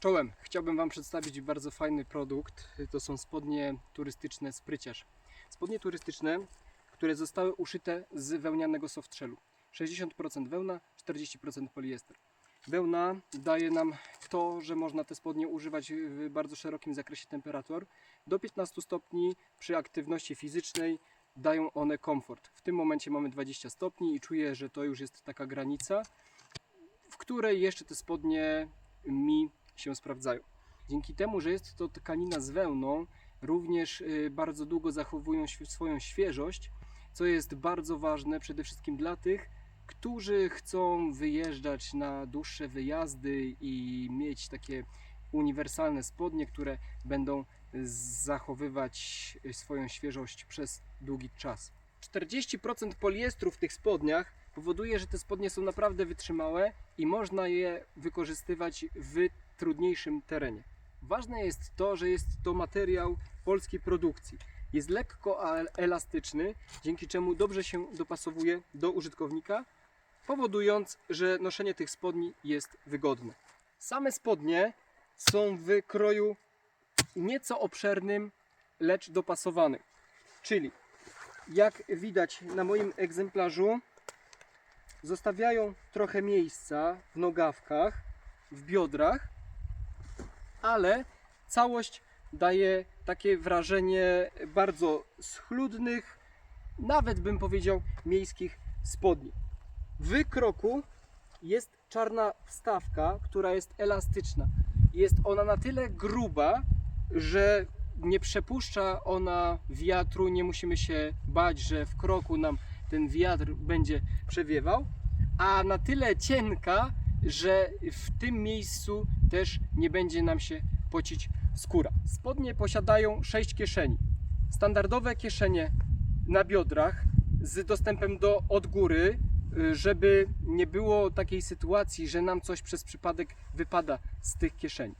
Czołem, chciałbym Wam przedstawić bardzo fajny produkt. To są spodnie turystyczne Spryciarz. Spodnie turystyczne, które zostały uszyte z wełnianego softshellu. 60% wełna, 40% poliester. Wełna daje nam to, że można te spodnie używać w bardzo szerokim zakresie temperatur. Do 15 stopni przy aktywności fizycznej dają one komfort. W tym momencie mamy 20 stopni i czuję, że to już jest taka granica, w której jeszcze te spodnie mi się sprawdzają. Dzięki temu, że jest to tkanina z wełną, również y, bardzo długo zachowują swoją świeżość, co jest bardzo ważne przede wszystkim dla tych, którzy chcą wyjeżdżać na dłuższe wyjazdy i mieć takie uniwersalne spodnie, które będą zachowywać swoją świeżość przez długi czas. 40% poliestru w tych spodniach powoduje, że te spodnie są naprawdę wytrzymałe i można je wykorzystywać w trudniejszym terenie. Ważne jest to, że jest to materiał polskiej produkcji. Jest lekko el- elastyczny, dzięki czemu dobrze się dopasowuje do użytkownika, powodując, że noszenie tych spodni jest wygodne. Same spodnie są w kroju nieco obszernym, lecz dopasowanym. Czyli jak widać na moim egzemplarzu, zostawiają trochę miejsca w nogawkach, w biodrach, ale całość daje takie wrażenie bardzo schludnych, nawet bym powiedział miejskich spodni. W kroku jest czarna wstawka, która jest elastyczna. Jest ona na tyle gruba, że nie przepuszcza ona wiatru, nie musimy się bać, że w kroku nam ten wiatr będzie przewiewał, a na tyle cienka, że w tym miejscu też nie będzie nam się pocić skóra. Spodnie posiadają 6 kieszeni. Standardowe kieszenie na biodrach z dostępem do od góry, y, żeby nie było takiej sytuacji, że nam coś przez przypadek wypada z tych kieszeni.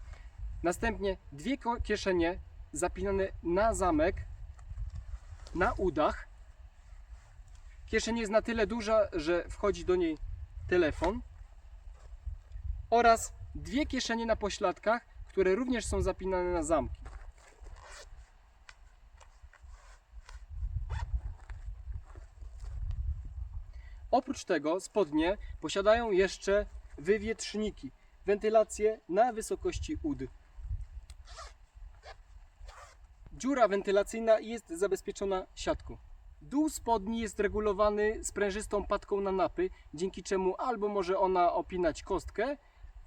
Następnie dwie kieszenie zapinane na zamek, na udach. Kieszeń jest na tyle duża, że wchodzi do niej telefon. Oraz dwie kieszenie na pośladkach, które również są zapinane na zamki. Oprócz tego spodnie posiadają jeszcze wywietrzniki, wentylację na wysokości ud. Dziura wentylacyjna jest zabezpieczona siatką. Dół spodni jest regulowany sprężystą patką na napy, dzięki czemu albo może ona opinać kostkę,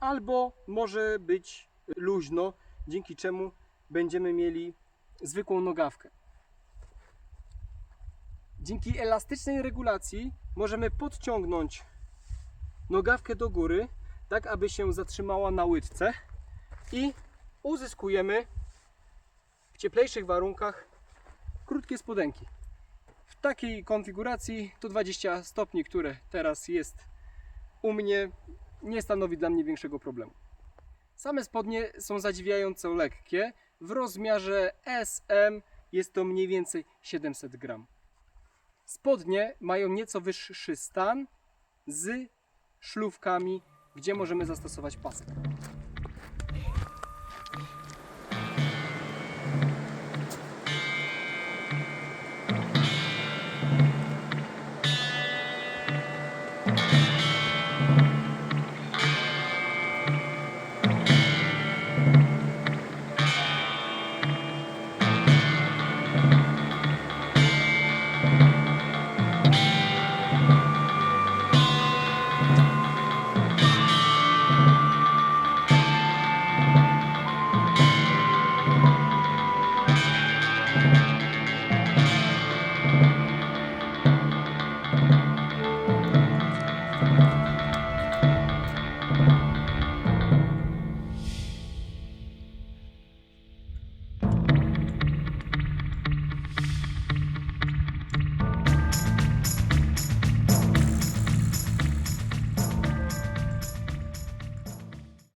albo może być luźno, dzięki czemu będziemy mieli zwykłą nogawkę. Dzięki elastycznej regulacji możemy podciągnąć nogawkę do góry, tak aby się zatrzymała na łydce i uzyskujemy w cieplejszych warunkach krótkie spodenki. W takiej konfiguracji to 20 stopni, które teraz jest u mnie, nie stanowi dla mnie większego problemu. Same spodnie są zadziwiająco lekkie. W rozmiarze SM jest to mniej więcej 700 gram. Spodnie mają nieco wyższy stan z szlówkami, gdzie możemy zastosować pasek.